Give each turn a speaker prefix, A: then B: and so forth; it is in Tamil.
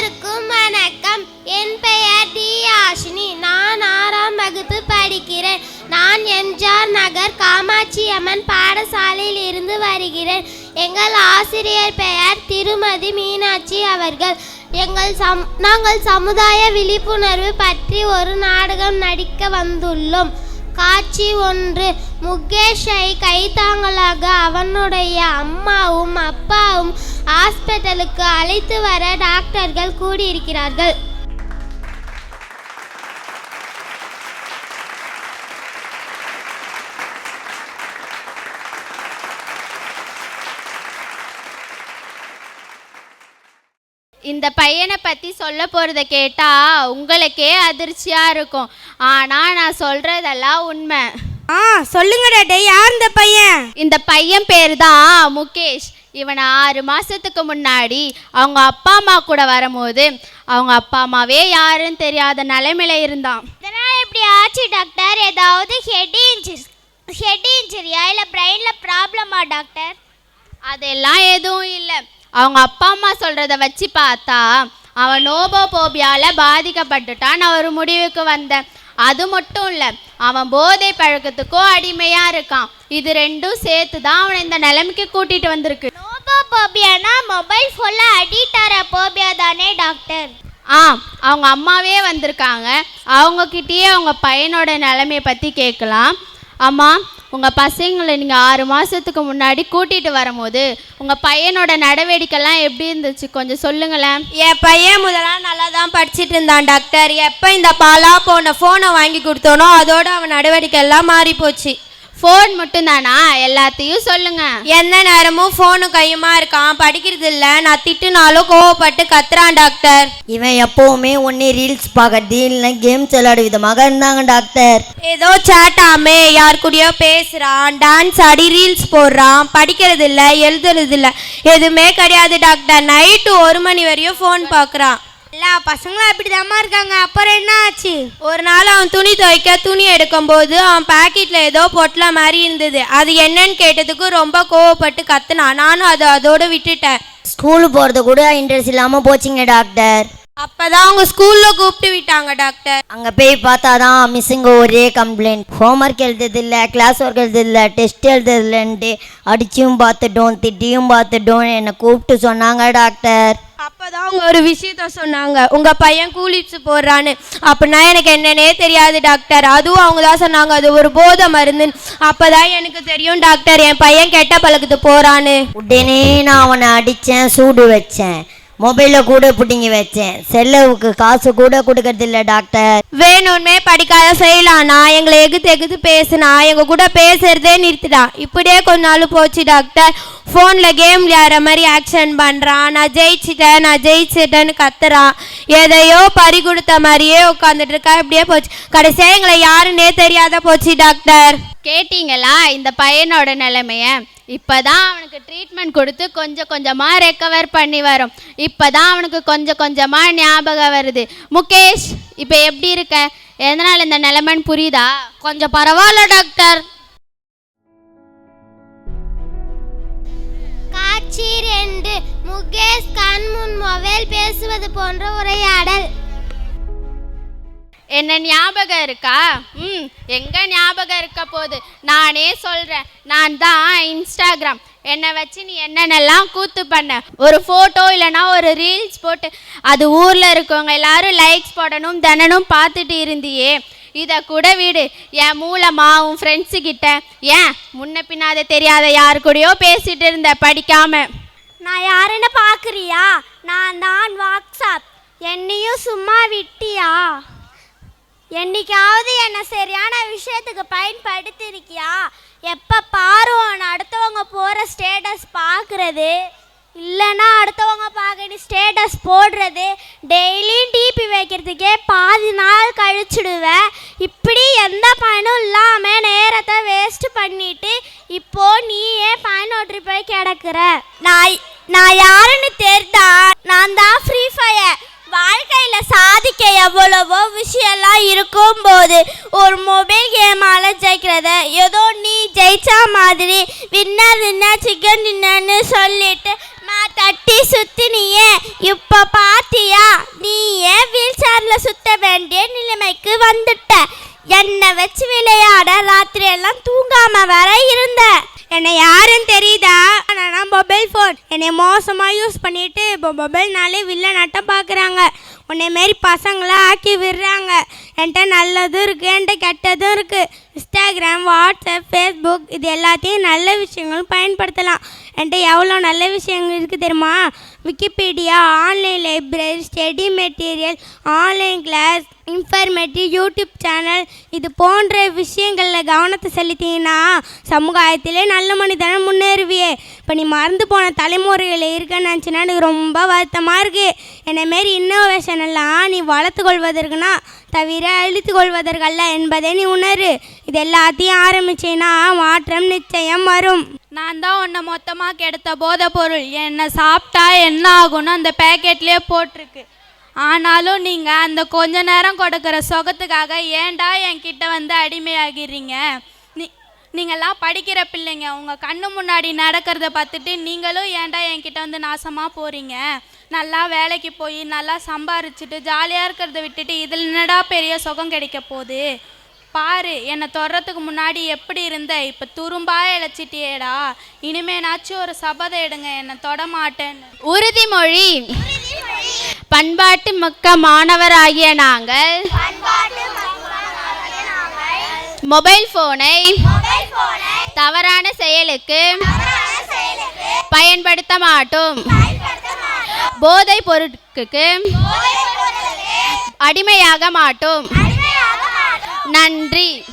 A: அனைவருக்கும் வணக்கம். என் பெயர் டி ஆஷினி. நான் ஆறாம் வகுப்பு படிக்கிறேன். நான் எம்ஜிஆர் நகர் காமாட்சி அம்மன் பாடசாலையில் இருந்து வருகிறேன். எங்கள் ஆசிரியர் பெயர் திருமதி மீனாட்சி அவர்கள். எங்கள் சம் நாங்கள் சமுதாய விழிப்புணர்வு பற்றி ஒரு நாடகம் நடிக்க வந்துள்ளோம். காட்சி ஒன்று. முகேஷை கைத்தாங்களாக அவனுடைய அம்மாவும் அப்பாவும் ஹாஸ்பிட்டலுக்கு அழைத்து வர டாக்டர்கள் கூடியிருக்கிறார்கள்.
B: இந்த பையனை பற்றி சொல்ல போகிறத கேட்டா உங்களுக்கே அதிர்ச்சியாக இருக்கும். ஆனால் நான் சொல்கிறதெல்லாம் உண்மை.
C: ஆ சொல்லுங்க டாக்டர் யார் இந்த பையன்?
B: இந்த பையன் பேர் தான் முகேஷ். இவனை ஆறு மாதத்துக்கு முன்னாடி அவங்க அப்பா அம்மா கூட வரும்போது அவங்க அப்பா அம்மாவே யாருன்னு தெரியாத நிலைமையில இருந்தான்.
A: இதனால் எப்படி ஆச்சு டாக்டர்? ஏதாவது ஹெட் இன்ஜுரி ஹெட் இன்ஜுரியா இல்லை பிரெயினில் ப்ராப்ளமா டாக்டர்?
B: அதெல்லாம் எதுவும் இல்லை. அவங்க அப்பா அம்மா சொல்கிறத வச்சு பார்த்தா அவன் நோபோபோபியாவில் பாதிக்கப்பட்டுட்டான் நான் ஒரு முடிவுக்கு வந்தேன். அது மட்டும் இல்லை அவன் போதை பழக்கத்துக்கும் அடிமையாக இருக்கான். இது ரெண்டும் சேர்த்து தான் அவனை இந்த நிலைமைக்கு கூட்டிகிட்டு வந்திருக்கு.
A: நோபோபோபியானா மொபைல் ஃபோனில் அடிக்ட் ஆகிற போபியா தானே டாக்டர்?
B: ஆ அவங்க அம்மாவே வந்திருக்காங்க. அவங்கக்கிட்டேயே அவங்க பையனோட நிலைமையை பற்றி கேட்கலாம். அம்மா உங்கள் பசங்களை நீங்கள் ஆறு மாதத்துக்கு முன்னாடி கூட்டிகிட்டு வரும்போது உங்கள் பையனோட நடவடிக்கைலாம் எப்படி இருந்துச்சு? கொஞ்சம் சொல்லுங்களேன்.
C: என் பையன் முதலாம் நல்லா தான் படிச்சிட்டு இருந்தான் டாக்டர். எப்போ இந்த பாலா போன ஃபோனை வாங்கி கொடுத்தோனோ அதோட அவன் நடவடிக்கை எல்லாம் மாறி போச்சு
B: ஃபோன் மட்டும்தானா? எல்லாத்தையும் சொல்லுங்கள்
C: எந்த நேரமும் ஃபோனும் கையுமா இருக்கான். படிக்கிறது இல்ல நான் திட்டுனாலும் கோவப்பட்டு கத்துறான் டாக்டர்
D: இவன் எப்பவுமே ஒன்னே ரீல்ஸ் பார்க்கறது இல்லை கேம்ஸ் விளையாடு விதமாக இருந்தாங்க டாக்டர்
C: ஏதோ சேட்டாமே யார் கூடயோ பேசுறான். டான்ஸ் ஆடி ரீல்ஸ் போடுறான். படிக்கிறது இல்ல எழுதுறது இல்ல எதுவுமே கிடையாது டாக்டர் நைட்டு ஒரு மணி வரையும் ஃபோன் பார்க்குறான். எல்லா பசங்களும் அப்படிதாம்மா இருக்காங்க. அப்புறம் என்ன ஆச்சு? ஒரு நாள் அவன் துணி துவைக்க துணி எடுக்கும்போது அவன் பாக்கெட்ல ஏதோ பொட்டல மாதிரி இருந்தது. அது என்னன்னு கேட்டதுக்கு ரொம்ப கோவப்பட்டு கத்துனான் நானும் அதை அதோட விட்டுட்டேன்.
D: ஸ்கூலு போகிறது கூட இன்ட்ரெஸ்ட் இல்லாமல் போச்சுங்க டாக்டர்.
C: அப்பதான் அவங்க ஸ்கூல்ல கூப்பிட்டு விட்டாங்க டாக்டர்.
D: அங்கே போய் பார்த்தா தான் மிஸ்ஸுங்க ஒரே கம்ப்ளைண்ட் ஹோம்ஒர்க் எழுதுறதில்ல கிளாஸ் ஒர்க் எழுதுறதில்ல டெஸ்ட் எழுதுறதில்லன்ட்டு அடிச்சியும் பார்த்துட்டோம் திட்டியும் பார்த்துட்டோம் என்னை கூப்பிட்டு சொன்னாங்க டாக்டர்.
C: அப்போதான் அவங்க ஒரு விஷயத்த சொன்னாங்க. உங்க பையன் கூலிப்ஸ் போடுறான்னு. அப்படின்னா எனக்கு என்னன்னே தெரியாது டாக்டர். அதுவும் அவங்க தான் சொன்னாங்க அது ஒரு போத மருந்து. அப்பதான் எனக்கு தெரியும் டாக்டர். என் பையன் கெட்ட பழக்கத்து போறான்னு.
D: உடனே நான் அவனை அடித்தேன் சூடு வச்சேன். மொபைலில் கூட பிடிங்கி வச்சேன். செலவுக்கு காசு கூட கொடுக்கறதில்ல டாக்டர்.
C: வேணும்னே படிக்காத செய்யலானா எங்களை எகுத்து எகுத்து பேசுனா எங்க கூட பேசுறதே நிறுத்திட்டான் இப்படியே கொஞ்ச நாள் போச்சு டாக்டர். ஃபோனில் கேம் விளையாடுற மாதிரி ஆக்ஷன் பண்ணுறான் நான் ஜெயிச்சிட்டேன் நான் ஜெயிச்சிட்டேன்னு கத்துறான் எதையோ பறி கொடுத்த மாதிரியே உட்காந்துட்டு இருக்கா இப்படியே போச்சு. கடைசியாக எங்களை யாருன்னே தெரியாத போச்சு டாக்டர்.
B: கேட்டிங்களா இந்த பையனோட நிலைமைய? இப்போதான் அவனுக்கு ட்ரீட்மெண்ட் கொடுத்து கொஞ்சம் கொஞ்சமாக ரெக்கவர் பண்ணி வரும். இப்போ தான் அவனுக்கு கொஞ்சம் கொஞ்சமாக ஞாபகம் வருது. முகேஷ் இப்போ எப்படி இருக்க? எதனால் இந்த நிலைமைன்னு புரியுதா?
C: கொஞ்சம் பரவாயில்ல டாக்டர்
A: காட்சி ரெண்டு. முகேஷ் கண்முன் மொபைல் பேசுவது போன்ற உரையாடல்.
B: என்ன ஞாபகம் இருக்கா? ம் எங்கே ஞாபகம் இருக்க போகுது? நானே சொல்கிறேன் நான் தான் இன்ஸ்டாகிராம் என்னை வச்சு நீ என்னென்னலாம் கூத்து பண்ண. ஒரு ஃபோட்டோ இல்லைன்னா ஒரு ரீல்ஸ் போட்டு அது ஊரில் இருக்கவங்க எல்லாரும் லைக்ஸ் போடணும் தினனும் பார்த்துட்டு இருந்தியே. இதை கூட விடு. என் மூலமா உன் ஃப்ரெண்ட்ஸு கிட்ட. ஏன்? முன்ன பின்னாத தெரியாத யாரு கூடயோ பேசிட்டு இருந்த படிக்காம.
A: நான் யாருன்னு பார்க்குறியா? நான் தான் வாட்ஸ்அப். என்னையும் சும்மா விட்டியா? என்னைக்காவது என்னை சரியான விஷயத்துக்கு பயன்படுத்தியிருக்கியா? எப்போ பாரு அடுத்தவங்க போகிற ஸ்டேட்டஸ் பார்க்குறது. இல்லைன்னா அடுத்தவங்க பார்க்க நீ ஸ்டேட்டஸ் போடுறது. டெய்லியும் டிபி வைக்கிறதுக்கே பாதி நாள் கழிச்சிடுவேன். இப்படி எந்த பயனும் இல்லாமல் நேரத்தை வேஸ்ட் பண்ணிட்டு இப்போ நீயே பயனோற்றி போய் கிடக்குற. நான் நான் யாருன்னு தெரிந்தா நான் தான் ஃப்ரீ ஃபயர் வாழ்க்கையில் சாதிக்க எவ்வளவோ விஷயம்லாம் இருக்கும்போது ஒரு மொபைல் கேமால் ஜெயிக்கிறத ஏதோ நீ ஜெயிச்சா மாதிரி வின்னர் வின்னர் சிக்கன் டின்னர்னு சொல்லிட்டு மற்ற
E: தட்டி சுத்தினியே இப்ப பாத்தியா? நீ ஏன் வீல் சேர்ல சுத்த வேண்டிய நிலைமைக்கு வந்துட்ட? என்னை வச்சு விளையாட ராத்திரி எல்லாம் தூங்காம வர இருந்த? என்னை யாருன்னு தெரியுதா? ஆனால் மொபைல் ஃபோன் என்னை மோசமாக யூஸ் பண்ணிட்டு இப்போ மொபைல்னாலே வில்ல நட்டம் பார்க்குறாங்க உன்னை மாரி பசங்களை ஆக்கி விடுறாங்க. என்கிட்ட நல்லதும் இருக்குது என்கிட்ட கெட்டதும் இருக்குது இன்ஸ்டாகிராம் வாட்ஸ்அப் ஃபேஸ்புக் இது எல்லாத்தையும் நல்ல விஷயங்களும் பயன்படுத்தலாம். என்கிட்ட எவ்வளோ நல்ல விஷயங்கள் இருக்குது தெரியுமா? Wikipedia online library study material online class informative YouTube channel இது போன்ற விஷயங்களில் கவனத்தை செலுத்தினா சமுதாயத்திலே நல்ல மனிதனை முன்னேறுவியே. இப்போ நீ மறந்து போன தலைமுறையில் இருக்கன்னு நினச்சினா எனக்கு ரொம்ப வருத்தமாக இருக்குது என்னைமாரி இன்னோவேஷன் நீ வளர்த்து கொள்வதற்குனா தவிர அழித்து கொள்வதற்கல்ல என்பதை நீ உணரு. இது எல்லாத்தையும் ஆரம்பிச்சேன்னா மாற்றம் நிச்சயம் வரும்.
F: நான் தான் உன்னை மொத்தமாக கெடுத்த போதை பொருள் என்னை சாப்பிட்டா என்ன ஆகும்னு அந்த பேக்கெட்லேயே போட்டிருக்கு. ஆனாலும் நீங்கள் அந்த கொஞ்ச நேரம் கொடுக்குற சுகத்துக்காக ஏன்டா என்கிட்ட வந்து அடிமையாகிறீங்க? நீ நீங்கள்லாம் படிக்கிற பிள்ளைங்க. உங்கள் கண்ணு முன்னாடி நடக்கிறத பார்த்துட்டு நீங்களும் ஏன்டா என்கிட்ட வந்து நாசமாக போகிறீங்க நல்லா வேலைக்கு போய் நல்லா சம்பாரிச்சிட்டு ஜாலியாக இருக்கிறத விட்டுட்டு இதில் என்னடா பெரிய சுகம் கிடைக்க போகுது? பாரு என்னை தொடுறதுக்கு முன்னாடி எப்படி இருந்த இப்போ துரும்பா இழைச்சிட்டியேடா. இனிமேனாச்சும் ஒரு சபதம் எடுங்க என்னை தொட மாட்டேன்னு. உறுதிமொழி பண்பாட்டு மிக்க மாணவராகிய நாங்கள். மொபைல் போனை தவறான செயலுக்கு பயன்படுத்த மாட்டோம். போதை பொருட்களுக்கு அடிமையாக மாட்டோம். நன்றி.